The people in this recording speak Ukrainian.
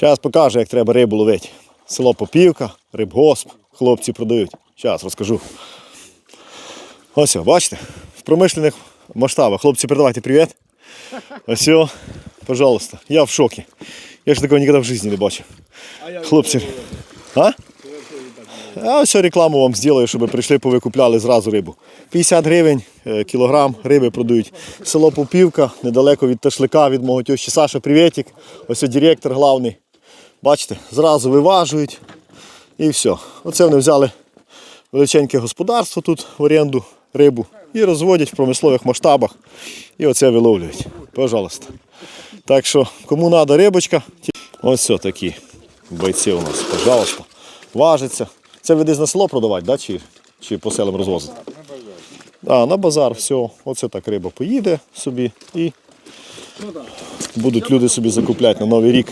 Зараз покажу, як треба рибу ловити. Село Попівка, рибгосп, хлопці продають. Зараз розкажу. Ось, бачите, в промишлених масштабах. Хлопці, передавайте привіт. Ось, пожалуйста. Я в шокі. Я ж такого ніколи в житті не бачив. Хлопці. А? А ось рекламу вам зроблю, щоб прийшли, повикупляли зразу рибу. 50 гривень е, кілограм риби продають. Село Попівка, недалеко від Ташлика, від мого тещі Саша, привітик. Ось директор главний. Бачите, зразу виважують і все. Оце вони взяли величеньке господарство тут в оренду рибу і розводять в промислових масштабах. І оце виловлюють. Пожалуйста. Так що, кому треба рибочка, ті- ось все такі бойці у нас, пожалуйста. Важиться. Це ви десь на село продавати, да? чи, чи по селам розвозити? А, на базар, все. Оце так риба поїде собі і будуть люди собі закупляти на Новий рік